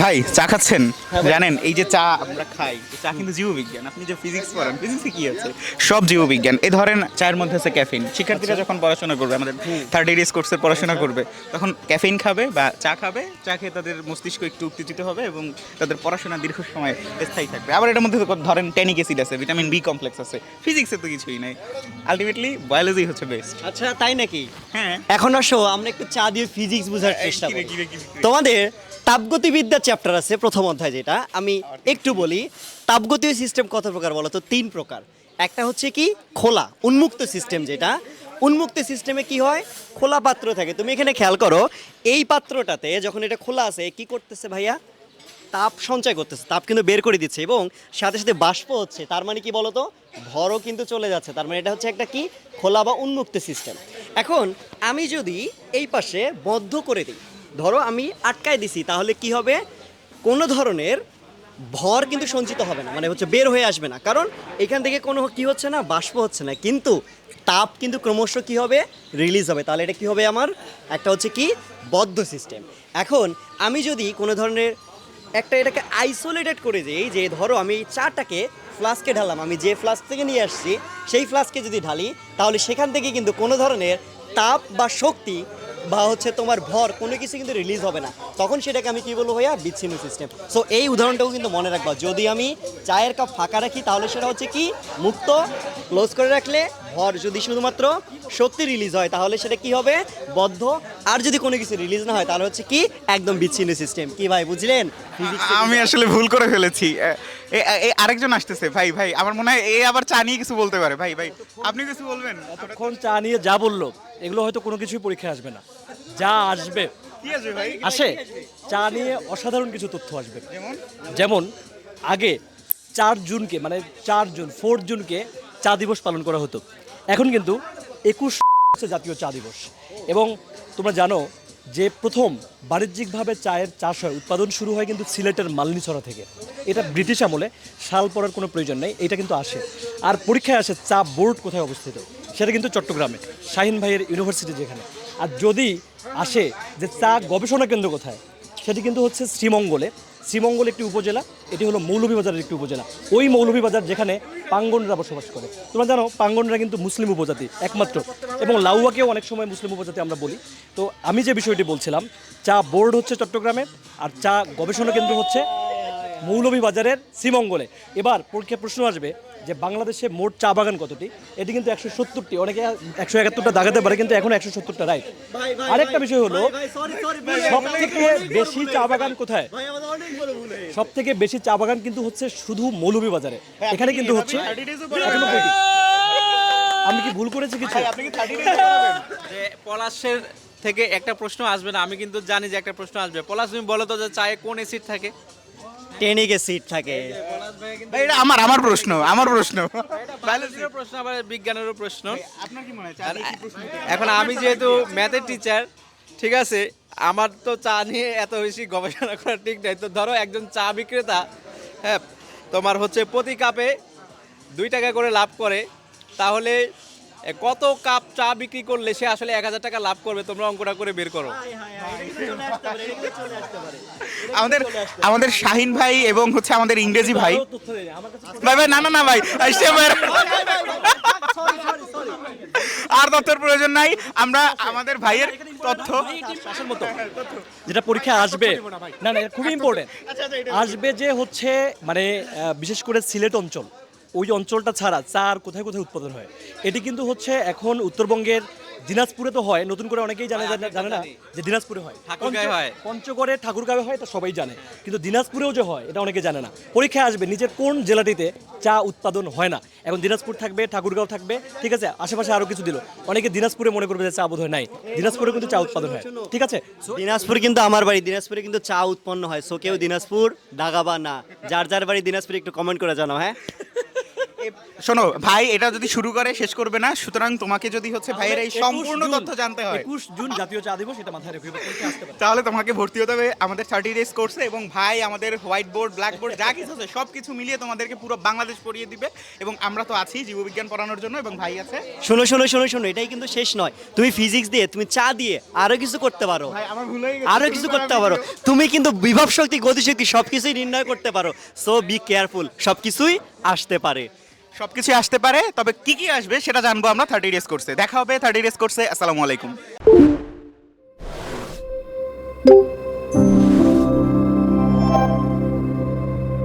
ভাই চা খাচ্ছেন? জানেন এই যে চা আমরা খাই চা কিন্তু জীববিজ্ঞান আপনি যে ফিজিক্স পড়েন ফিজিক্সে কি আছে? সব জীববিজ্ঞান এই ধরেন চায়ের মধ্যে আছে ক্যাফিন শিক্ষার্থীরা যখন পড়াশোনা করবে আমাদের থার্ড ইয়ার কোর্সের পড়াশোনা করবে তখন ক্যাফিন খাবে বা চা খাবে চা খেয়ে তাদের মস্তিষ্ক একটু উত্তেজিত হবে এবং তাদের পড়াশোনা দীর্ঘ সময় স্থায়ী থাকবে। আবার এটার মধ্যে ধরেন ট্যানিক অ্যাসিড আছে ভিটামিন বি কমপ্লেক্স আছে। ফিজিক্সে তো কিছুই নাই। আলটিমেটলি বায়োলজি হচ্ছে বেস্ট আচ্ছা তাই নাকি? হ্যাঁ। এখন আসো আমরা একটু চা দিয়ে ফিজিক্স বোঝার চেষ্টা কিরে, করি কিরে। তাপগতিবিদ্যা চ্যাপ্টার আছে, প্রথম অধ্যায় যেটা। আমি একটু বলি তাপগতীয় সিস্টেম কত প্রকার বলো তো তিন প্রকার। একটা হচ্ছে কি, খোলা, উন্মুক্ত সিস্টেম যেটা। উন্মুক্ত সিস্টেমে কি হয়? খোলা পাত্র থাকে। তুমি এখানে খেয়াল করো, এই পাত্রটাতে যখন এটা খোলা আছে, কি করতেছে ভাইয়া? তাপ সঞ্চয় করতেছে। তাপ কিন্তু বের করে দিচ্ছে এবং সাথে সাথে বাষ্প হচ্ছে। তার মানে কি বলতো? ভরও কিন্তু চলে যাচ্ছে। তার মানে এটা হচ্ছে একটা কি? খোলা বা উন্মুক্ত সিস্টেম এখন আমি যদি এই পাশে বদ্ধ করে দিই ধরো আমি আটকায় দিছি, তাহলে কি হবে? কোনো ধরনের ভর কিন্তু সঞ্চিত হবে না মানে হচ্ছে বের হয়ে আসবে না। কারণ এখান থেকে কোনো কি হচ্ছে না, বাষ্প হচ্ছে না। কিন্তু তাপ কিন্তু ক্রমশ কি হবে? রিলিজ হবে। তাহলে এটা কি হবে আমার? একটা হচ্ছে কি? বদ্ধ সিস্টেম এখন আমি যদি কোনো ধরনের একটা এটাকে আইসোলেটেড করে দিই, যে ধরো আমি চাটাকে ফ্লাস্কে ঢালাম আমি যে ফ্লাস্ক থেকে নিয়ে আসছি, সেই ফ্লাস্কে যদি ঢালি, তাহলে সেখান থেকে কিন্তু কোনো ধরনের তাপ বা শক্তি বা হচ্ছে তোমার ভর, কোনো কিছু কিন্তু রিলিজ হবে না। তখন সেটাকে আমি কি বলব ভাইয়া? বিচ্ছিন্ন সিস্টেম সো এই উদাহরণটাও কিন্তু মনে রাখবা। যদি আমি চায়ের কাপ ফাঁকা রাখি, তাহলে সেটা হচ্ছে কি? মুক্ত ক্লোজ করে রাখলে ভর যদি শুধুমাত্র সত্যি রিলিজ হয়, তাহলে সেটা কি হবে? বদ্ধ। আর যদি কোনো কিছু রিলিজ না হয়, তাহলে হচ্ছে কি? একদম বিচ্ছিন্ন সিস্টেম কি ভাই, বুঝলেন? আমি আসলে ভুল করে ফেলেছি। এ- এ- এ- আরেকজন আসতেছে ভাই ভাই আমার মনে হয় এ আবার চা নিয়ে কিছু বলতে পারে ভাই ভাই আপনি কিছু বলবেন? এতক্ষণ চা নিয়ে যা বলল এগুলো হয়তো কোনো কিছুই পরীক্ষায় আসবে না। যা আসবে আসে। চা নিয়ে অসাধারণ কিছু তথ্য আসবে। যেমন? আগে চার জুনকে মানে চার জুন ফোর জুনকে চা দিবস পালন করা হতো। এখন কিন্তু একুশ জাতীয় চা দিবস। এবং তোমরা জানো যে প্রথম বাণিজ্যিকভাবে চায়ের চাষ হয়, উৎপাদন শুরু হয় কিন্তু সিলেটের মালনিছড়া থেকে। এটা ব্রিটিশ আমলে শাল পড়ার কোনো প্রয়োজন নেই, এটা কিন্তু আসে। আর পরীক্ষায় আসে, চা বোর্ড কোথায় অবস্থিত? সেটা কিন্তু চট্টগ্রামে, শাহিন ভাইয়ের ইউনিভার্সিটি যেখানে। আর যদি আসে যে চা গবেষণা কেন্দ্র কোথায়, সেটি কিন্তু হচ্ছে শ্রীমঙ্গলে। শ্রীমঙ্গল একটি উপজেলা, এটি হলো মৌলভীবাজারের একটি উপজেলা। ওই মৌলভীবাজার যেখানে পাঙ্গনরা বসবাস করে। তোমরা জানো, পাঙ্গনরা কিন্তু মুসলিম উপজাতি, একমাত্র। এবং লাউয়াকেও অনেক সময় মুসলিম উপজাতি আমরা বলি। তো আমি যে বিষয়টি বলছিলাম, চা বোর্ড হচ্ছে চট্টগ্রামে, আর চা গবেষণা কেন্দ্র হচ্ছে মৌলভীবাজারের শ্রীমঙ্গলে। এবার পরীক্ষায় প্রশ্ন আসবে যে বাংলাদেশে মোট চা বাগান কতটি? এটি কিন্তু একশো সত্তরটি। অনেকে একশো একাত্তরটা দাগাতে পারে কিন্তু এখন একশো সত্তরটা রাইট আরেকটা বিষয় হলো সব থেকে বেশি চা বাগান কোথায়? সব থেকে বেশি চা বাগান কিন্তু হচ্ছে শুধু মৌলভীবাজারে। এখানে কিন্তু হচ্ছে আমি কি ভুল করেছি কিছু? পলাশের থেকে একটা প্রশ্ন আসবে না আমি কিন্তু জানি যে একটা প্রশ্ন আসবে। পলাশ তুমি বলো তো যে চায়ে কোন এসিড থাকে? টেনিকে সিট থাকে। ভাই এটা আমার আমার প্রশ্ন আমার প্রশ্ন। বায়োলজিরও প্রশ্ন আবার বিজ্ঞানেরও প্রশ্ন। আপনার কি মনে হয়? এখন আমি যেহেতু ম্যাথের টিচার ঠিক আছে আমার তো চা নিয়ে এত বেশি গবেষণা করা ঠিক নাই। তো ধরো একজন চা বিক্রেতা হ্যাঁ তোমার হচ্ছে প্রতি কাপে দুই টাকা করে লাভ করে তাহলে কত কাপ চা বিক্রি করলে সে আসলে এক হাজার টাকা লাভ করবে? তোমরা অঙ্কটা করে বের করো। আমাদের আমাদের শাহিন ভাই এবং হচ্ছে আমাদের ইংরেজি ভাই। ভাই ভাই না না না ভাই আর তথ্যের প্রয়োজন নাই আমরা আমাদের ভাইয়ের তথ্য যেটা পরীক্ষা আসবে। না না খুবই ইম্পর্টেন্ট আসবে যে হচ্ছে মানে আহ, বিশেষ করে সিলেট অঞ্চল। ওই অঞ্চলটা ছাড়া চা আর কোথায় কোথায় উৎপাদন হয়? এটি কিন্তু হচ্ছে এখন উত্তরবঙ্গের দিনাজপুরে তো হয় নতুন করে অনেকেই জানে জানে জানে না যে দিনাজপুরে হয়। হয়। পঞ্চগড়ে ঠাকুরগাঁয়ে হয় এটা সবাই জানে কিন্তু দিনাজপুরেও যে হয় এটা অনেকে জানে না। পরীক্ষায় আসবে নিজের কোন জেলাটিতে চা উৎপাদন হয় না। এখন দিনাজপুর থাকবে ঠাকুরগাঁও থাকবে ঠিক আছে? আশেপাশে আরও কিছু দিল। অনেকে দিনাজপুরে মনে করবে যে চা বোধ হয় নাই। দিনাজপুরে কিন্তু চা উৎপাদন হয় ঠিক আছে? দিনাজপুর কিন্তু আমার বাড়ি দিনাজপুরে কিন্তু চা উৎপন্ন হয়। সো কেউ দিনাজপুর দাগাবা না যার যার বাড়ি দিনাজপুরে একটু কমেন্ট করে জানাও হ্যাঁ? শোনো ভাই এটা যদি শুরু করে শেষ করবে না। সুতরাং তোমাকে যদি হচ্ছে ভাইয়ের এই সম্পূর্ণ তথ্য জানতে হয়। 21 জুন জাতীয় চা দিবস এটা মাথায় রেখে তাহলে তোমাকে ভর্তি হতে হবে আমাদের থার্টি ডেজ কোর্সে এবং ভাই আমাদের হোয়াইট বোর্ড ব্ল্যাক বোর্ড যা কিছু আছে সব কিছু মিলিয়ে তোমাদেরকে পুরো বাংলাদেশ পড়িয়ে দিবে এবং আমরা তো আছি জীববিজ্ঞান পড়ানোর জন্য এবং ভাই আছে। শোনো শোনো শোনো শোনো এটাই কিন্তু শেষ নয়। তুমি ফিজিক্স দিয়ে তুমি চা দিয়ে আরও কিছু করতে পারো। আমার ভুল হয়ে আরও কিছু করতে পারো। তুমি কিন্তু বিভব শক্তি গতিশক্তি সবকিছুই নির্ণয় করতে পারো। সো বি কেয়ারফুল সবকিছুই আসতে পারে। সবকিছু আসতে পারে, তবে কি কি আসবে সেটা জানব আমরা থার্টি ডেজ কোর্সে দেখা হবে থার্টি ডেজ কোর্সে আসসালামু আলাইকুম।